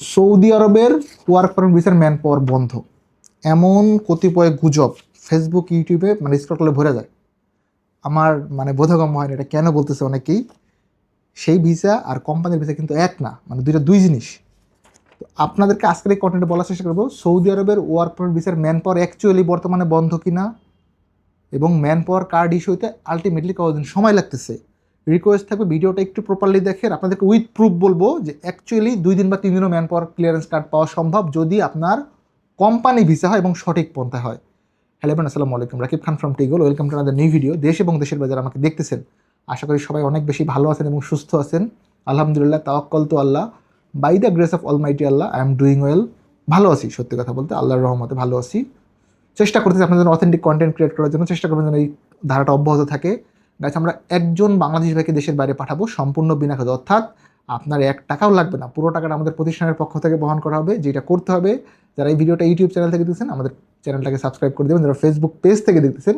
Saudi আরবের work permit ভিসার man power বন্ধ। এমন কতিপয় গুজব ফেসবুক ইউটিউবে মানে স্ক্রল করলে ভরে যায়। আমার মানে বোধগম্য হয় এটা কেন বলতেছে অনেকেই? সেই ভিসা আর কোম্পানির ভিসা কিন্তু এক না মানে দুইটা দুই জিনিস। তো আপনাদেরকে আজকের এই কন্টেন্টে বলার চেষ্টা করব, সৌদি আরবের ওয়ার্ক পারমিট ভিসার ম্যান পাওয়ার অ্যাকচুয়ালি বর্তমানে বন্ধ কিনা এবং ম্যান পাওয়ার কার্ড ইস্যুতে আলটিমেটলি কতদিন সময় লাগতেছে? রিকোয়েস্ট থাকবে, ভিডিওটা একটু প্রপারলি দেখেন। আপনাদেরকে উইথ প্রুফ বলব যে অ্যাকচুয়ালি দুই দিন বা তিন দিনও ম্যান পাওয়ার ক্লিয়ারেন্স কার্ড পাওয়া সম্ভব যদি আপনার কোম্পানি ভিসা হয় এবং সঠিক পন্থা হয়। হ্যালো বোন আসসালামু আলাইকুম। Rakib Khan from টিগল welcome to another new video দেশ এবং দেশের বাজার আমাকে দেখতেছেন। আশা করি সবাই অনেক বেশি ভালো আছেন এবং সুস্থ আছেন। আলহামদুলিল্লাহ, তাওয়াক্কল তো আল্লাহ। By the grace of almighty Allah I am doing well ভালো আছি, সত্যি কথা বলতে। আল্লাহর রহমতে ভালো আছি। চেষ্টা করতেছি আপনাদের অথেন্টিক কন্টেন্ট ক্রিয়েট করার জন্য। চেষ্টা করবেন যেন এই ধারাটা অব্যাহত থাকে। গাছ আমরা একজন বাংলাদেশ ভাইকে দেশের বাইরে পাঠাবো সম্পূর্ণ বিনা খরচ। অর্থাৎ আপনার এক টাকাও লাগবে না। পুরো টাকাটা আমাদের প্রতিষ্ঠানের পক্ষ থেকে বহন করা হবে, যেটা করতে হবে। যারা এই ভিডিওটা ইউটিউব চ্যানেল থেকে দেখতেছেন, আমাদের চ্যানেলটাকে সাবস্ক্রাইব করে দেবেন। যারা ফেসবুক পেজ থেকে দেখতেছেন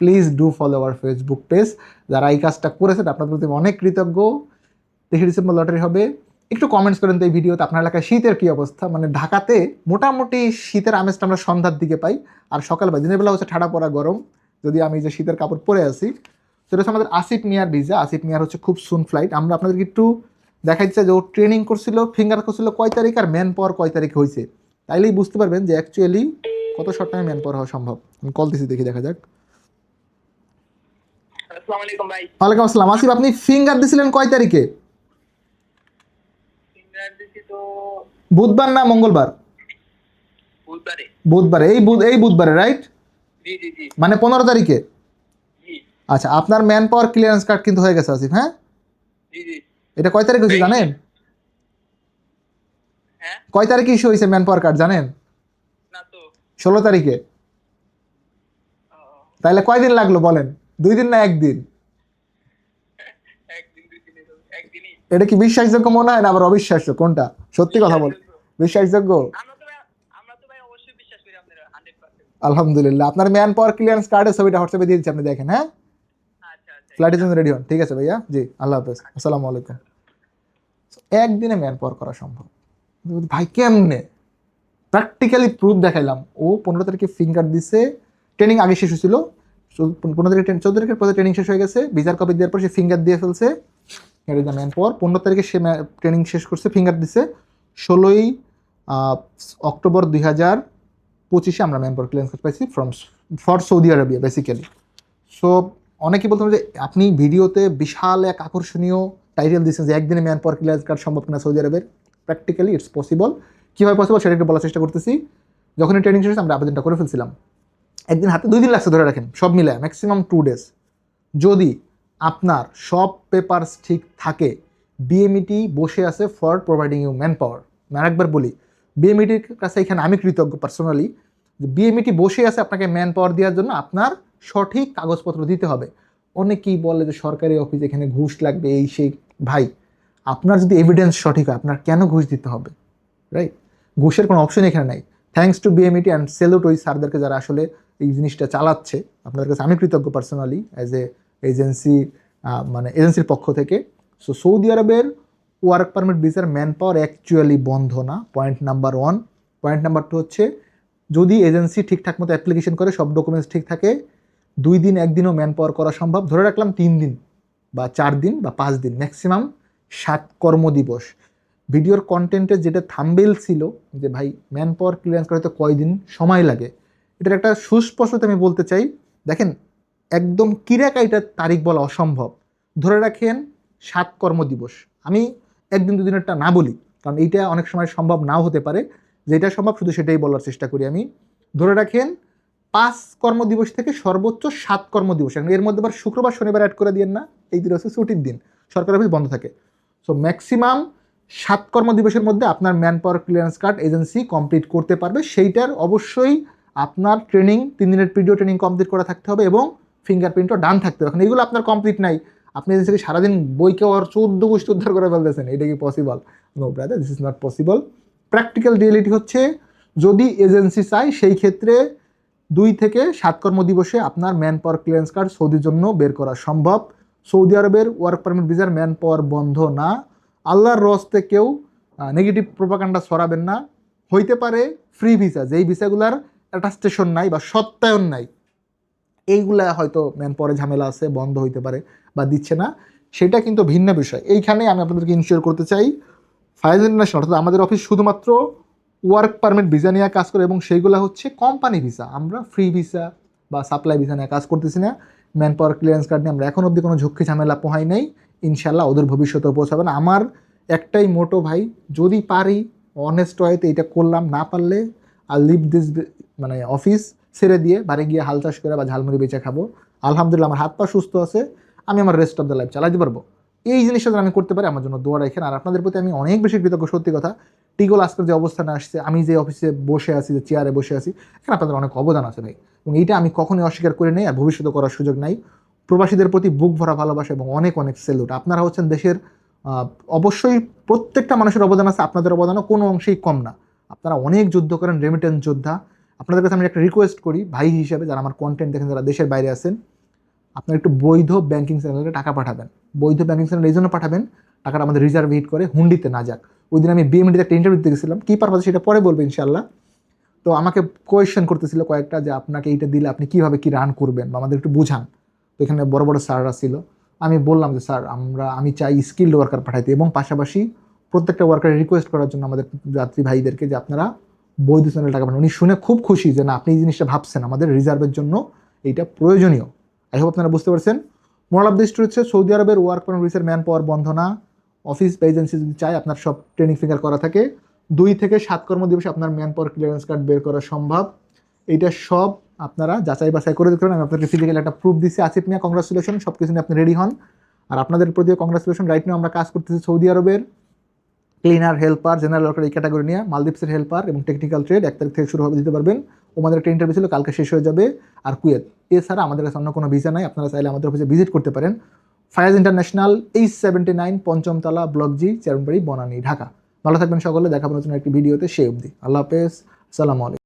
please do follow our Facebook page যারা এই কাজটা করেছেন, আপনাদের প্রতি অনেক কৃতজ্ঞ। তেইশে ডিসেম্বর লটারি হবে। একটু কমেন্টস করেন তো এই ভিডিওতে, আপনার এলাকায় শীতের কী অবস্থা? মানে ঢাকাতে মোটামুটি শীতের আমেজটা আমরা সন্ধ্যার দিকে পাই। আর সকালবেলা দিনের বেলা হচ্ছে ঠাডা পড়া গরম। যদি আমি যে শীতের কাপড় পরে আছি সেটা হচ্ছে আমাদের আসিফ মিয়ার ভিসা আসিফ মিয়ার হচ্ছে খুব সুন ফ্লাইট আমরা আপনাদেরকে একটু দেখাই দিচ্ছে যে ও ট্রেনিং করছিল ফিঙ্গার করছিল কয় তারিখ আর ম্যান পাওয়ার কয় তারিখ হয়েছে। তাইলেই বুঝতে পারবেন যে অ্যাকচুয়ালি কত শর্ট টাইমে ম্যান পাওয়ার হওয়া সম্ভব। আমি কল দিছি দেখি দেখা যাক। ওয়ালাইকুম আসসালাম। আসিফ আপনি ফিঙ্গার দিছিলেন কয় তারিখে? বুধবার না মঙ্গলবার? বুধবারে। এই বুধ এই বুধবারে রাইট মানে পনেরো তারিখে? আচ্ছা আপনার ম্যান পাওয়ার ক্লিয়ারেন্স কার্ড কিন্তু হয়ে গেছে আসিফ হ্যাঁ? এটা কয় তারিখ হয়েছে জানেন? হ্যাঁ? কয় তারিখে ইস্যু হয়েছে ম্যান পাওয়ার কার্ড জানেন ষোলো তারিখে। তাহলে কয়দিন লাগল বলেন? দুই দিন না একদিন এটা কি বিশ্বাসযোগ্য মনে হয় না আবার অবিশ্বাস্য? কোনটা? সত্যি কথা বল। বিশ্বাসযোগ্য। আলহামদুলিল্লাহ। আপনার ম্যান পাওয়ার ক্লিয়ারেন্স কার্ডের ছবিটা হোয়াটসঅ্যাপে দিয়ে দিচ্ছি আপনি দেখেন হ্যাঁ? ফ্লাইটের জন্য রেডি হন। ঠিক আছে ভাইয়া? জি, আল্লাহ হাফেজ। আসসালামু আলাইকুম। একদিনে ম্যান পাওয়ার করা সম্ভব। ভাই, কেমনে? প্র্যাকটিক্যালি প্রুফ দেখাইলাম। ও পনেরো তারিখে ফিঙ্গার দিছে। ট্রেনিং আগে শেষ হয়েছিল। পনেরো তারিখে চোদ্দ তারিখের পরে ট্রেনিং শেষ হয়ে গেছে। ভিসার কপি দেওয়ার পর সে ফিঙ্গার দিয়ে ফেলছে। দ্য ম্যান পাওয়ার পনেরো তারিখে সে ট্রেনিং শেষ করছে ফিঙ্গার দিছে। ষোলোই অক্টোবর দুই হাজার পঁচিশে আমরা ম্যান পাওয়ার ক্লিয়ারেন্স পাইছি from for Saudi Arabia basically so অনেকেই বলতাম যে আপনি ভিডিওতে বিশাল এক আকর্ষণীয় টাইটেল দিচ্ছেন যে একদিনে ম্যান পাওয়ার ক্লিয়ারেন্স কার্ড সম্ভব কিনা সৌদি আরবের। প্র্যাকটিক্যালি ইটস পসিবল কীভাবে পসিবল সেটা একটু বলার চেষ্টা করতেছি। যখনই ট্রেনিং শেষ আমরা আবেদনটা করে ফেলছিলাম। একদিন হাতে দুই দিন লাগছে ধরে রাখেন, সব মিলে ম্যাক্সিমাম টু ডেজ যদি আপনার সব পেপারস ঠিক থাকে বিএমইটি বসে আছে for providing you manpower আমি আরেকবার বলি বিএমইটির কাছে এখানে আমি কৃতজ্ঞ পার্সোনালি বিএমইটি বসে আছে আপনাকে ম্যান পাওয়ার দেওয়ার জন্য আপনার সঠিক কাগজপত্র দিতে হবে। অনেকেই বলে যে সরকারি অফিস এখানে ঘুষ লাগবে, এই সেই। ভাই, আপনার যদি এভিডেন্স সঠিক হয়, আপনার কেন ঘুষ দিতে হবে? রাইট ঘুষের কোনো অপশন এখানে নাই। Thanks to BMET and salute ওই স্যারদেরকে যারা আসলে এই জিনিসটা চালাচ্ছে। আপনাদের কাছে আমি কৃতজ্ঞ পার্সোনালি অ্যাজ এ এজেন্সি মানে এজেন্সির পক্ষ থেকে। সো সৌদি আরবের ওয়ার্ক পারমিট ভিসার ম্যান পাওয়ার অ্যাকচুয়ালি বন্ধ না। Point number one point number two হচ্ছে, যদি এজেন্সি ঠিকঠাক মতো অ্যাপ্লিকেশন করে, সব ডকুমেন্টস ঠিক থাকে দুই দিন একদিনও ম্যান পাওয়ার করা সম্ভব। ধরে রাখলাম তিন দিন বা চার দিন বা পাঁচ দিন ম্যাক্সিমাম সাত কর্মদিবস। ভিডিওর কন্টেন্টে যেটা থাম্বেল ছিল যে, ভাই ম্যান পাওয়ার ক্লিয়ারেন্স করতে কয়দিন সময় লাগে? এটার একটা সুস্পষ্টতা আমি বলতে চাই। দেখেন, একদম কিরাকাইটার তারিখ বলা অসম্ভব। ধরে রাখেন সাত কর্মদিবস। আমি একদিন, দুদিনেরটা না বলি, কারণ এইটা অনেক সময় সম্ভব নাও হতে পারে। যেটা সম্ভব শুধু সেটাই বলার চেষ্টা করি আমি। ধরে রাখেন পাঁচ কর্মদিবস থেকে সর্বোচ্চ সাত কর্মদিবস। এর মধ্যে আবার শুক্রবার, শনিবার অ্যাড করে দিয়েন না, এই দিন হচ্ছে ছুটির দিন। সরকারি অফিস বন্ধ থাকে। সো ম্যাক্সিমাম সাত কর্মদিবসের মধ্যে আপনার manpower clearance card agency complete করতে পারবে। সেইটার অবশ্যই আপনার ট্রেনিং তিন দিনের পিডিও ট্রেনিং কমপ্লিট করা থাকতে হবে এবং ফিঙ্গারপ্রিন্টও ডান থাকতে হবে। এখন এগুলো আপনার কমপ্লিট নাই। আপনি এজেন্সিকে সারাদিন বইকে আর চৌদ্দ গোষ্ঠী উদ্ধার করে ফেলতেছেন, এটা কি possible no brother this is not possible practical reality হচ্ছে, যদি এজেন্সি চায়, সেই ক্ষেত্রে দুই থেকে সাত কর্মদিবসে আপনার ম্যান পাওয়ার ক্লিয়ারেন্স কার্ড সৌদির জন্য বের করা সম্ভব। সৌদি আরবের ওয়ার্ক পারমিট ভিসার ম্যান পাওয়ার বন্ধ না। আল্লাহর রস্তে কেউ নেগেটিভ প্রোপাকান্ডা সরাবেন না। হইতে পারে ফ্রি ভিসা যেই ভিসাগুলার অ্যাটাস্টেশন নাই বা সত্যায়ন নাই। এইগুলা হয়তো ম্যান পরে ঝামেলা আছে, বন্ধ হইতে পারে বা দিচ্ছে না। সেটা কিন্তু ভিন্ন বিষয়। এইখানে আমি আপনাদেরকে ইনশিওর করতে চাই। ফাইজ ইন্টারন্যাশনাল অর্থাৎ আমাদের অফিস শুধুমাত্র ওয়ার্ক পারমিট ভিসা নিয়ে কাজ করে এবং সেইগুলো হচ্ছে কোম্পানি ভিসা আমরা ফ্রি ভিসা বা সাপ্লাই ভিসা নিয়ে কাজ করতেছি না। ম্যান পাওয়ার ক্লিয়ারেন্স কার্ড নিয়ে আমরা এখন অবধি কোনো ঝুঁকি ঝামেলা পোহাই নেই। ইনশাল্লাহ ওদের ভবিষ্যতেও পৌঁছাবেন আমার একটাই মোটো ভাই, যদি পারি অনেস্ট ওয়েতে এটা করলাম, না পারলে আর লিভ দিস মানে অফিস ছেড়ে দিয়ে বাড়ি গিয়ে হাল চাষ করে বা ঝালমুড়ি বেচে খাব। আলহামদুলিল্লাহ আমার হাত পা সুস্থ আছে, আমি আমার রেস্ট অফ দ্য লাইফ চালাতে পারব। এই জিনিসটা যেন আমি করতে পারি, আমার জন্য দোয়া রাখেন। আর আপনাদের প্রতি আমি অনেক বেশি কৃতজ্ঞ, সত্যি কথা। টিগোল আজকের যে অবস্থানে আসছে, আমি যে অফিসে বসে আছি, যে চেয়ারে বসে আছি, এখানে আপনাদের অনেক অবদান আছে ভাই। এবং এইটা আমি কখনোই অস্বীকার করে নেই আর ভবিষ্যতে করার সুযোগ নাই। প্রবাসীদের প্রতি বুক ভরা ভালোবাসা এবং অনেক অনেক সেলুট আপনারা হচ্ছেন দেশের অবশ্যই প্রত্যেকটা মানুষের অবদান আছে, আপনাদের অবদানও কোনো অংশেই কম না। আপনারা অনেক যুদ্ধ করেন রেমিটেন্স যোদ্ধা। আপনাদের কাছে আমি একটা রিকোয়েস্ট করি, ভাই হিসেবে, যারা আমার কন্টেন্ট দেখেন, যারা দেশের বাইরে আছেন আপনারা একটু বৈধ ব্যাংকিং চ্যানেলে টাকা পাঠাবেন। বৈধ ব্যাংকিং চ্যানেল এই জন্য পাঠাবেন, টাকাটা আমাদের রিজার্ভ হিট করে হুন্ডিতে না যাক। ওই দিন আমি বিএমডিতে একটা ইন্টারভিউ দিতে গেছিলাম, কী পারপাসে সেটা পরে বলব ইনশাল্লাহ তো আমাকে কোয়েশ্চেন করতেছিল কয়েকটা যে আপনাকে এইটা দিলে আপনি কীভাবে কী রান করবেন বা আমাদের একটু বুঝান। তো এখানে বড় বড় স্যাররা ছিল। আমি বললাম যে, স্যার, আমরা, আমি চাই স্কিল্ড ওয়ার্কার পাঠাইতে। এবং পাশাপাশি প্রত্যেকটা ওয়ার্কারের রিকোয়েস্ট করার জন্য আমাদের যাত্রী ভাইদেরকে যে আপনারা বৈধ চ্যানেল টাকা পাঠান। উনি শুনে খুব খুশি যে, না, আপনি এই জিনিসটা ভাবছেন। আমাদের রিজার্ভের জন্য এইটা প্রয়োজনীয়। আই হোপ আপনারা বুঝতে পারছেন। মোরাল অফ দিস্ট হচ্ছে, সৌদি আরবের ওয়ার্ক পারমিট ভিসার ম্যান পাওয়ার বন্ধ না। অফিস বা এজেন্সি যদি চায়, আপনার সব ট্রেনিং ফিঙ্গার করা থাকে। দুই থেকে সাত কর্ম দিবসে আপনার ম্যান পাওয়ার ক্লিয়ারেন্স কার্ড বের করা সম্ভব। এইটা সব আপনারা যাচাই বাছাই করে দেখতে আমি আপনাকে ফিজিক্যালি একটা প্রুফ দিচ্ছি আসিফ মিয়া কংগ্রাচুলেশন সব কিছু নিয়ে আপনি রেডি হন। আর আপনাদের প্রতি কংগ্রাচুলেশন রাইট নিয়ে আমরা কাজ করতেছি সৌদি আরবের। ক্লিনার, হেল্পার, জেনারেল ওয়ার্কার এই ক্যাটাগরি নিয়ে মালদ্বীপসের হেল্পার এবং টেকনিক্যাল ট্রেড এক তারিখ থেকে শুরু হবে, দিতে পারবেন। ওমাদের একটা ইন্টারভিউ ছিল, কালকে শেষ হয়ে যাবে। আর কুয়েত, এছাড়া আমাদের কাছে অন্য কোনো ভিসা নাই, আপনারা চাইলে আমাদের অফিসে ভিজিট করতে পারেন। Fayaz international H seventy nine পঞ্চমতলা block G Chairmanbari Banani, Dhaka. ভালো থাকবেন সকলে দেখাবেন নতুন একটি ভিডিওতে সে অবধি। আল্লাহ হাফেজ সালামু আলাইকুম।